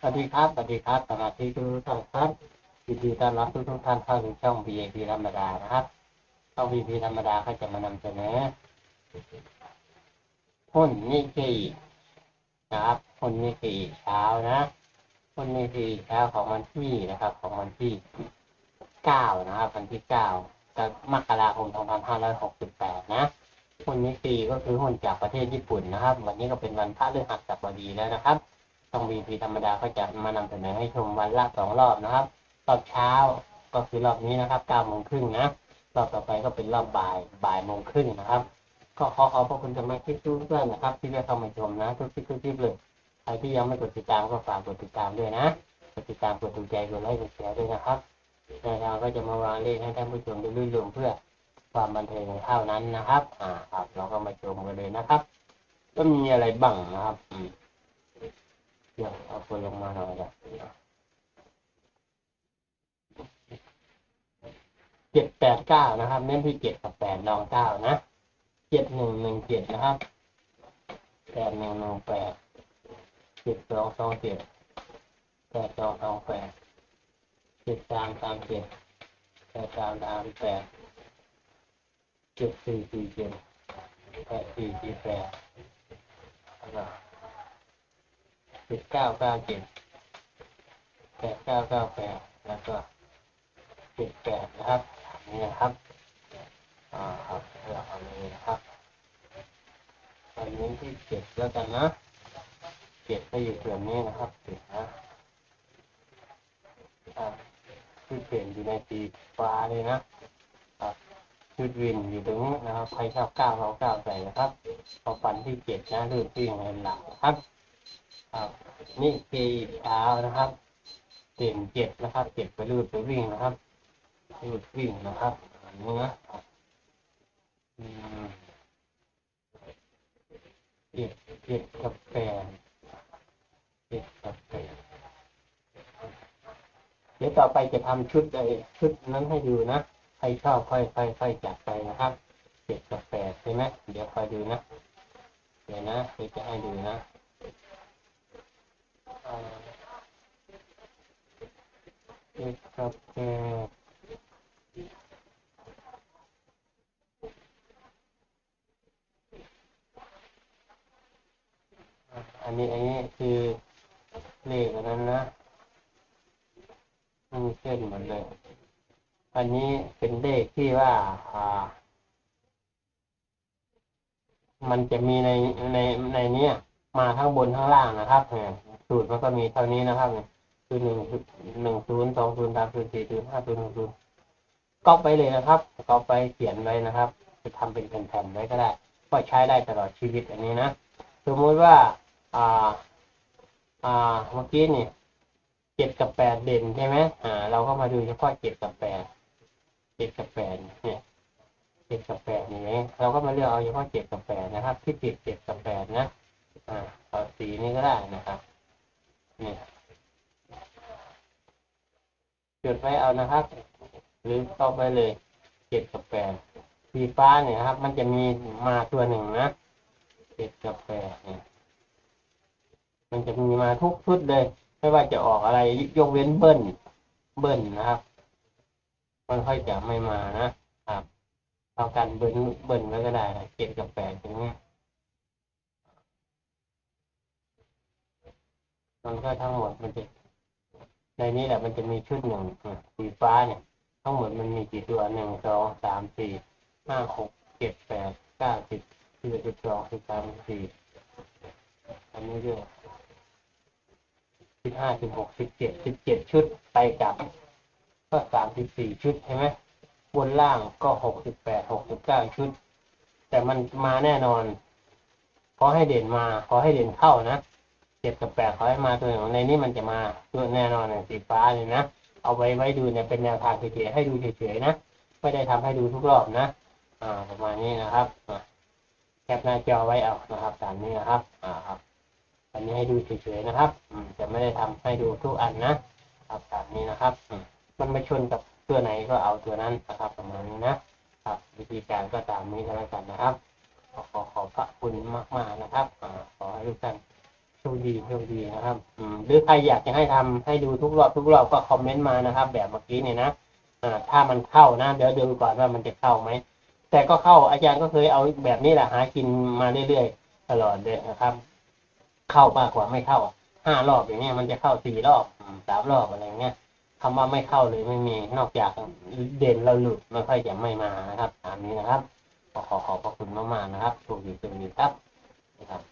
สวัสดีครับสวัสดีครับสมาชิกทุกท่านครับยินดีต้อนรับทุกทุกท่านเข้าสู่ช่อง VIP ธรรมดานะครับช่อง VIP ธรรมดาก็จะมานำเสนอหุ้นนิกเกินะครับหุ้นนิกเกิเช้านะหุ้นนิกเกิเช้าของวันที่นะครับ ของวันที่เก้านะครับวันที่เก้ามกราคม2568 นะหุ้นนิกเกิก็คือหุ้นจากประเทศญี่ปุ่นนะครับ วันนี้ก็เป็นวันพระฤหัสบดีแล้วนะครับ ช่อง VP ธรรมดาก็จะมานำเสนอให้ชมวันละสองรอบนะครับ รอบเช้าก็คือรอบนี้นะครับเก้าโมงครึ่งนะ รอบต่อไปก็เป็นรอบบ่ายบ่ายโมงครึ่งนะครับ ก็ขอขอบพระคุณสมาชิกทุกท่านนะครับ ที่ได้เข้ามาชมนะ ทุกที่ทุกที่เลยใครที่ยังไม่กดติดตามก็ฝากกดติดตามด้วยนะกดติดตามกดถูกใจกดไลค์กดแชร์ด้วยนะครับในเราก็จะมาวางเลขให้ท่านผู้ชมได้รุ่ยรวมเพื่อความบันเทิงเท่านั้นนะครับ อ่าครับ เราก็มาชมกันเลยนะครับ ก็มีอะไรบ้างนะครับ อืม เดี๋ยเอาคนลงมาหน่อยนะเจ็ดแปดเก้านะครับ เน้นที่เจ็ดกับแปดรองเก้านะเจ็ดหนึ่งหนึ่งเจ็ดนะครับแปดหนึ่งหนึ่งแปดเจ็ดสองสองเจ็ดแปดสองสองแปดเจ็ดสามสามเจ็ดแปดสามสามแปดเจ็ดสี่สี่เจ็ดแปดสี่สี่แปดแล้ว เจ็ดเก้าเก้าเจ็ดแปดเก้าเก้าแปดแล้วก็เจ็ดแปดนะครับนี่นะครับอ่าครับเลือกเอาเลยนะครับตอนนี้ที่เจ็ดแล้วกันนะเจ็ดก็อยู่ส่วนนี้นะครับเจ็ดนะอ่าที่เปลี่ยนอยู่ในสีฟ้าเลยนะครับชุดวินอยู่ตรงนี้นะครับใครชอบเก้าเราเก้าใส่นะครับพอฟันที่เจ็ดนะลื่นที่เงินหลักนะครับ ครับนี่กีเช้านะครับเต็มเจ็ดนะครับเจ็ดไปรูดไปวิ่งนะครับรูดวิ่งนะครับอันนี้นะอืมเจ็ดเจ็ดกับแปดเจ็ดกับแปดเดี๋ยวต่อไปจะทำชุดไอชุดนั้นให้ดูนะใครชอบค่อยค่อยค่อยจัดไปนะครับเจ็ดกับแปดใช่ไหมเดี๋ยวคอยดูนะ เดี๋ยวนะเดี๋ยวจะให้ดูนะ เอ็กซ์กับแปดอันนี้อันนี้คือเลขอันนั้นนะมีเส้นหมดเลย อันนี้เป็นเลขที่ว่าอ่า มันจะมีในในในเนี้ยมาทั้งบนทั้งล่างนะครับเนี่ย สูตรมันก็มีเท่านี้นะครับคือหนึ่งหนึ่งศูนย์สองศูนย์สามศูนย์สี่ศูนย์ห้าศูนย์หกศูนย์ก็ไปเลยนะครับก็ไปเขียนไว้นะครับจะทำเป็นแผ่นๆไว้ก็ได้ก็ใช้ได้ตลอดชีวิตอันนี้นะสมมุติว่าอ่าอ่าเมื่อกี้นี่เจ็ดกับแปดเด่นใช่ไหมอ่า เราก็มาดูเฉพาะเจ็ดกับแปดเจ็ดกับแปดเนี่ยเจ็ดกับแปดนี่เองเราก็มาเลือกเอาเฉพาะเจ็ดกับแปดนะครับ ที่ติดเจ็ดกับแปดนะ อ่าเอาสีนี้ก็ได้นะครับ นี่จดไว้เอานะครับ หรือเข้าไปเลยเจ็ดกับแปดสีฟ้าเนี่ยครับ มันจะมีมาตัวหนึ่งนะเจ็ดกับแปดเนี่ยมันจะมีมาทุกชุดเลย ไม่ว่าจะออกอะไรยกเว้นเบิ้ลเบิ้ลนะครับมันค่อยจะไม่มานะครับเอากันเบิ้ลเบิ้ลไว้ก็ได้เจ็ดกับแปดอย่างเงี้ย มันก็ทั้งหมดมันจะในนี้แหละมันจะมีชุดหนึ่งสีฟ้าเนี่ยทั้งหมดมันมีกี่ตัวหนึ่งสองสามสี่ห้าหกเจ็ดแปดเก้าสิบสิบเอ็ดสิบสองสิบสามสิบสี่อันนี้ด้วยสิบห้าสิบหกสิบเจ็ดสิบเจ็ดชุดไปกลับ ก็สามสิบสี่ชุดใช่ไหมบนล่างก็หกสิบแปดหกสิบเก้าชุด แต่มันมาแน่นอน ขอให้เด่นมา ขอให้เด่นเข้านะ เจ็ดกับแปดเขอให้มาตัวหนึ่งในนี้มันจะมาตัวแน่นอนเนี่ยสีฟ้าเลยนะเอาไว้ไว้ดูเนี่ยเป็นแนวทางเฉยๆให้ดูเฉยๆนะไม่ได้ทำให้ดูทุกรอบนะอ่าประมาณนี้นะครับแคปหน้าจอไว้เอานะครับตามนี้นะครับอ่าครับอันนี้ให้ดูเฉยๆนะครับอืมจะไม่ได้ทำให้ดูทุกอันนะครับตามนี้นะครับอืมมันมาชนกับตัวไหนก็เอาตัวนั้นนะครับประมาณนี้นะครับวิธีการก็ตามนี้ก็แล้วกันนะครับขอขอขอบพระคุณมากๆนะครับอ่าขอให้ทุกท่าน โชคดีโชคดีนะครับอืมหรือใครอยากจะให้ทำให้ดูทุกรอบทุกรอบก็คอมเมนต์มานะครับ แบบเมื่อกี้เนี่ยนะอ่าถ้ามันเข้านะเดี๋ยวดูก่อนว่ามันจะเข้าไหมแต่ก็เข้าอาจารย์ก็เคยเอาแบบนี้แหละหากินมาเรื่อยๆตลอดเลยนะครับ เข้ามากกว่าไม่เข้าห้ารอบอย่างเงี้ยมันจะเข้าสี่รอบสามรอบอะไรเงี้ยคำว่าไม่เข้าเลยไม่มีนอกจากเด่นเราหลุดไม่ค่อยจะไม่มานะครับตามนี้นะครับขอขอขอบพระคุณมากๆนะครับโชคดีโชคดีครับนะครับ